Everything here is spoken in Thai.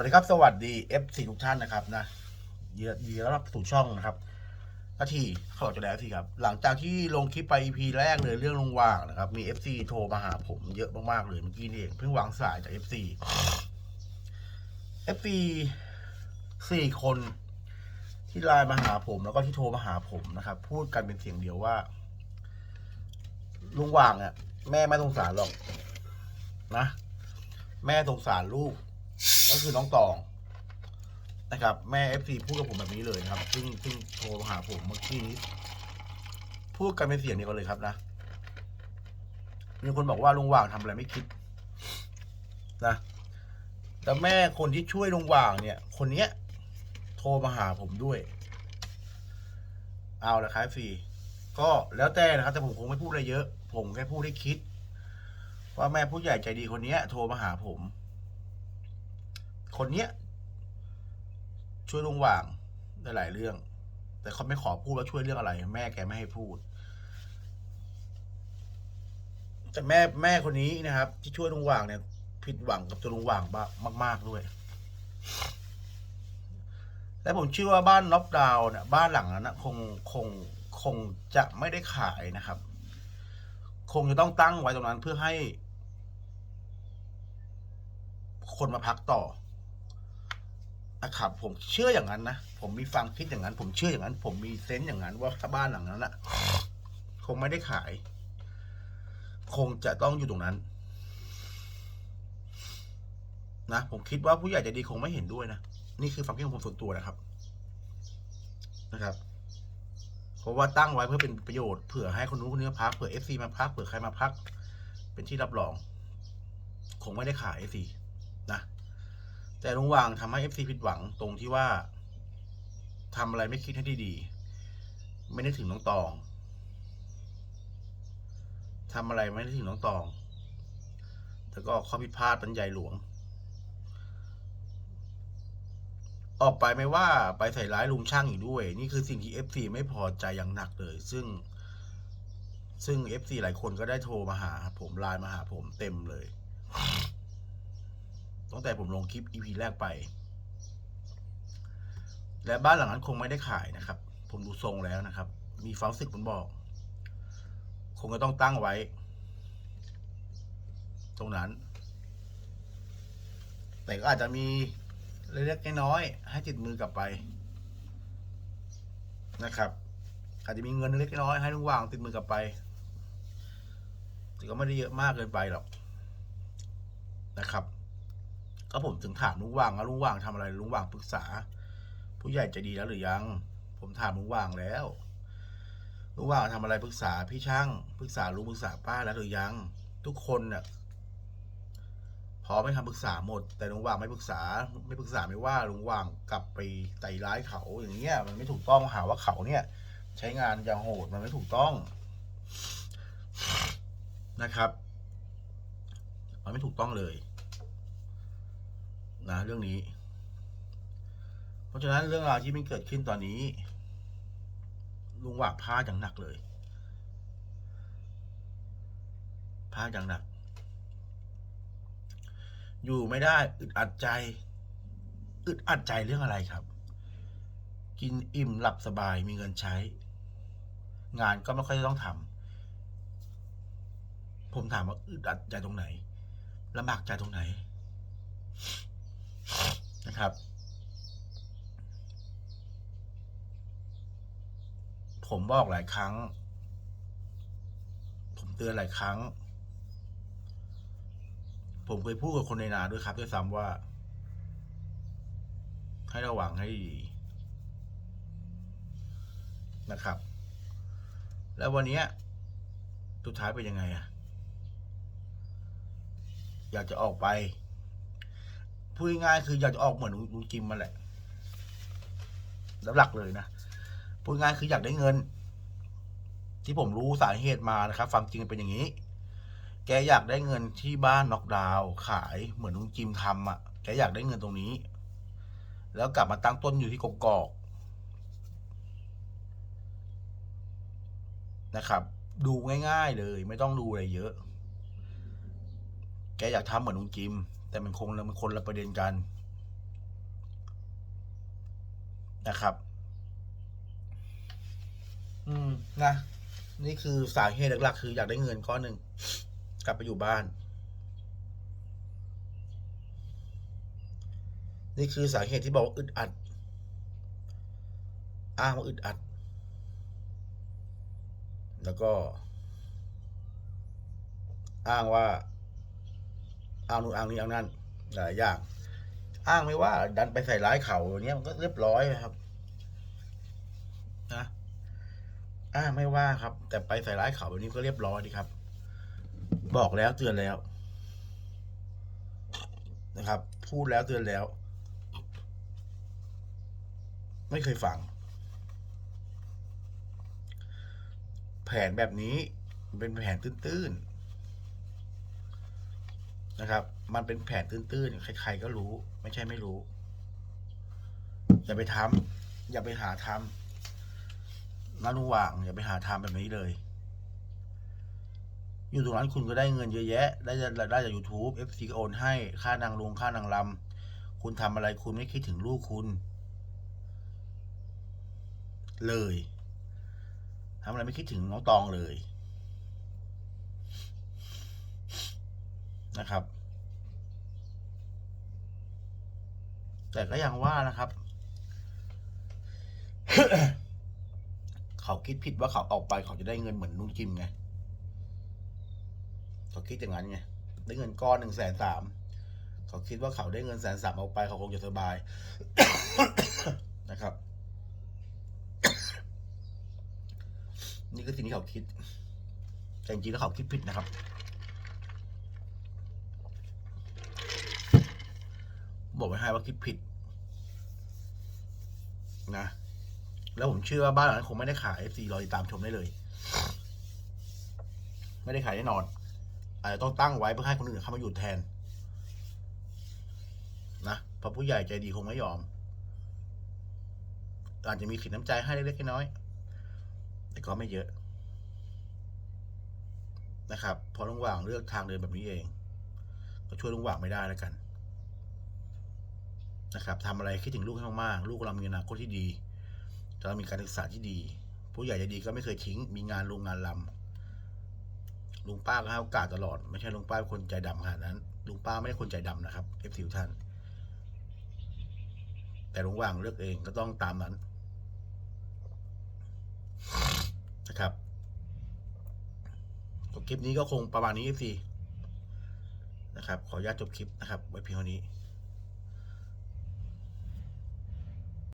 วัสดีครับ สวัสดี FC ทุกท่านนะครับนะยินดีต้อนรับสู่ช่องนะครับนาทีเขอจะแล้วทีครับ หลังจากที่ลงคลิปไป EP แรกเลยเรื่องลุงว่างนะครับ มี FC โทรมาหาผมเยอะมากๆเลยเมื่อกี้นี่เองเพิ่งวางสายจาก FC FC สี่คนที่ไลน์มาหาผมแล้วก็ที่โทรมาหาผมนะครับ พูดกันเป็นเสียงเดียวว่า ลุงว่างอะ แม่ไม่สงสารหรอกนะ แม่สงสารลูก ก็คือน้องตองนะครับ แม่เอฟซีพูดกับผมแบบนี้เลยนะครับ ซึ่งซึ่งโทรมาหาผมเมื่อกี้นี้ พูดกันเป็นเสียงเดียวกันเลยครับนะ มีคนบอกว่าลุงว่างทำอะไรไม่คิดนะแต่แม่คนที่ช่วยลุงว่างเนี่ย คนเนี้ย โทรมาหาผมด้วย เอาละครับฟรีก็แล้วแต่นะครับ แต่ผมคงไม่พูดอะไรเยอะ ผมแค่พูดให้คิด ว่าแม่ผู้ใหญ่ใจดีคนเนี้ย โทรมาหาผม คนเนี้ยช่วยลุงหว่างได้หลายเรื่อง แต่เขาไม่ขอพูดว่าช่วยเรื่องอะไร แม่แกไม่ให้พูด แต่แม่แม่คนนี้นะครับ ที่ช่วยลุงหว่างเนี่ย ผิดหวังกับตัวลุงหว่างบ้างมาก ๆด้วย และผมเชื่อว่าบ้านน็อกดาวน์เนี่ยบ้านหลังนั้นนะคงคงคงจะไม่ได้ขายนะครับ คงจะต้องตั้งไว้ตรงนั้นเพื่อให้ คนมาพักต่อ ครับผมเชื่ออย่างนั้นนะผมมีฟังคิดอย่างนั้น ผมเชื่ออย่างนั้น ผมมีเซนส์อย่างนั้น ว่าถ้าบ้านหลังนั้นอะคงไม่ได้ขาย คงจะต้องอยู่ตรงนั้น นะผมคิดว่าผู้ใหญ่จะดีคงไม่เห็นด้วยนะนี่คือความคิดของผมส่วนตัวนะครับ นะครับเพราะว่าตั้งไว้เพื่อเป็นประโยชน์เผื่อให้คนนู้นคนนี้มาพักเผื่อเอฟซีมาพักเผื่อใครมาพัก เป็นที่รับรอง คงไม่ได้ขายเอฟซี แต่ลุงวางทำให้เอฟซีผิดหวังตรงที่ว่าทำอะไรไม่คิดให้ดีๆไม่ได้ถึงน้องตองทำอะไรไม่ได้ถึงน้องตองแล้วก็ข้อผิดพลาดเป็นใหญ่หลวง ออกไปไม่ว่าไปใส่ร้ายลุงช่างอีกด้วย นี่คือสิ่งที่ FC ไม่พอใจอย่างหนักเลย ซึ่ง ซึ่ง FC หลายคนก็ได้โทรมาหาผมไลน์มาหาผมเต็มเลย ตั้งแต่ผมลงคลิป EP แรกไป และบ้านหลังนั้นคงไม่ได้ขายนะครับ ผมดูทรงแล้วนะครับ มีความรู้สึกผมบอก คงจะต้องตั้งไว้ ตรงนั้น แต่ก็อาจจะมีเล็กๆน้อยๆให้ติดมือกลับไปนะครับอาจจะมีเงินเล็กน้อยให้ลุงวางติดมือกลับไปแต่ก็ไม่ได้เยอะมากเกินไปหรอกนะครับ ก็ผมถึงถามลุงว่างว่าลุงว่างทำอะไรลุงว่างปรึกษา ผู้ใหญ่จะดีแล้วหรือยัง ผมถามลุงว่างแล้วลุงว่างทำอะไรปรึกษาพี่ช่างปรึกษาลุงปรึกษาป้าแล้วหรือยัง ทุกคนเนี่ยพร้อมให้คำปรึกษาหมด แต่ลุงว่างไม่ปรึกษา ไม่ปรึกษาไม่ว่าลุงว่างกลับไปใจร้ายเขาอย่างเงี้ยมันไม่ถูกต้องหาว่าเขาเนี่ย ใช้งานอย่างโหดมันไม่ถูกต้องนะครับ มันไม่ถูกต้องเลย นะเรื่องนี้ เพราะฉะนั้นเรื่องราวที่มันเกิดขึ้นตอนนี้ ลุงหว่างพลาดอย่างหนักเลยพลาดอย่างหนัก อยู่ไม่ได้อึดอัดใจ อึดอัดใจเรื่องอะไรครับ กินอิ่มหลับสบายมีเงินใช้ งานก็ไม่ค่อยต้องทำผมถามว่าอึดอัดใจตรงไหนลำบากใจตรงไหน นะครับ ผมบอกหลายครั้ง ผมเตือนหลายครั้ง ผมเคยพูดกับคนในนาด้วยครับด้วยซ้ำว่า ให้ระวังให้ดีนะครับ แล้ววันนี้สุดท้ายเป็นยังไงอะอยากจะออกไป พูดง่ายๆคืออยากจะออกเหมือนลุงจิมมาแหละลหลักเลยนะพูดง่ายคืออยากได้เงิน ที่ผมรู้สาเหตุมานะครับความจริงเป็นอย่างนี้ แกอยากได้เงินที่บ้านน็อกดาวขายเหมือนลุงจิมทำอะแกอยากได้เงินตรงนี้ แล้วกลับมาตั้งต้นอยู่ที่กกอกนะครับ ดูง่าย ๆเลย ไม่ต้องดูอะไรเยอะ แกอยากทำเหมือนลุงจิม แต่มันคงมันคนละประเด็นกันนะครับ อืมนะนี่คือสาเหตุหลักๆคืออยากได้เงินก้อนหนึ่งกลับไปอยู่บ้าน นี่คือสาเหตุที่บอกว่าอึดอัด อ้างว่าอึดอัด แล้วก็ อ้างว่า อ้างนู่นอ้างนี่อ้างนั่นหลายอย่างอ้างไม่ว่า ดันไปใส่ร้ายเขาอย่างเนี้ยมันก็เรียบร้อยนะครับนะอ้างไม่ว่าครับ แต่ไปใส่ร้ายเขาแบบนี้ก็เรียบร้อยดีครับ บอกแล้วเตือนแล้ว นะครับ พูดแล้วเตือนแล้ว ไม่เคยฟังแผนแบบนี้เป็นแผนตื้นๆ นะครับ มันเป็นแผ่นตื้นๆ ใคร ๆ ก็รู้ ไม่ใช่ไม่รู้ อย่าไปทำอย่าไปหาทำนั่นว่าง อย่าไปหาทำแบบนี้เลย อยู่ตรงนั้นคุณก็ได้เงินเยอะแยะ ได้ได้ได้จาก YouTube FC ก็โอนให้ ค่านางลงค่านางลำคุณทำอะไรคุณไม่คิดถึงลูกคุณ เลยทำอะไรไม่คิดถึงน้องตองเลย นะครับ แต่ก็ยังว่านะครับ เขาคิดผิดว่าเขาออกไปเขาจะได้เงินเหมือนนุ่งจิมไงเขาคิดอย่างนั้นไงได้เงินก้อนหนึ่งแสนสามเขาคิดว่าเขาได้เงินแสนสามออกไปเขาคงจะสบายนะครับ นี่คือสิ่งที่เขาคิดแต่จริงๆแล้วเขาคิดผิดนะครับ บอกไว้ให้ว่าคิดผิด นะ แล้วผมเชื่อว่าบ้านหลังนั้นคงไม่ได้ขาย FC รอติดตามชมได้เลย ไม่ได้ขายแน่นอนอาจจะต้องตั้งไว้เพื่อให้คนอื่นเข้ามาอยู่แทน นะพระผู้ใหญ่ใจดีคงไม่ยอม อาจจะมีสินน้ำใจให้เล็กๆน้อยๆแต่ก็ไม่เยอะ นะครับเพราะลุงหว่างเลือกทางเดินแบบนี้เอง ก็ช่วยลุงหว่างไม่ได้แล้วกัน นะครับทำอะไรคิดถึงลูกให้มากๆ ลูกเรามีอนาคตที่ดีเรามีการศึกษาที่ดี ผู้ใหญ่ใจดีก็ไม่เคยทิ้ง มีงานลงงานลำลุงป้าก็ให้โอกาสตลอด ไม่ใช่ลุงป้าคนใจดำขนาดนั้น ลุงป้าไม่ได้คนใจดำนะครับเอฟซีท่าน แต่ลุงหว่างเลือกเองก็ต้องตามนั้น นะครับคลิปนี้ก็คงประมาณนี้สินะครับ ขออนุญาตจบคลิปนะครับ ไว้เพียงเท่านี้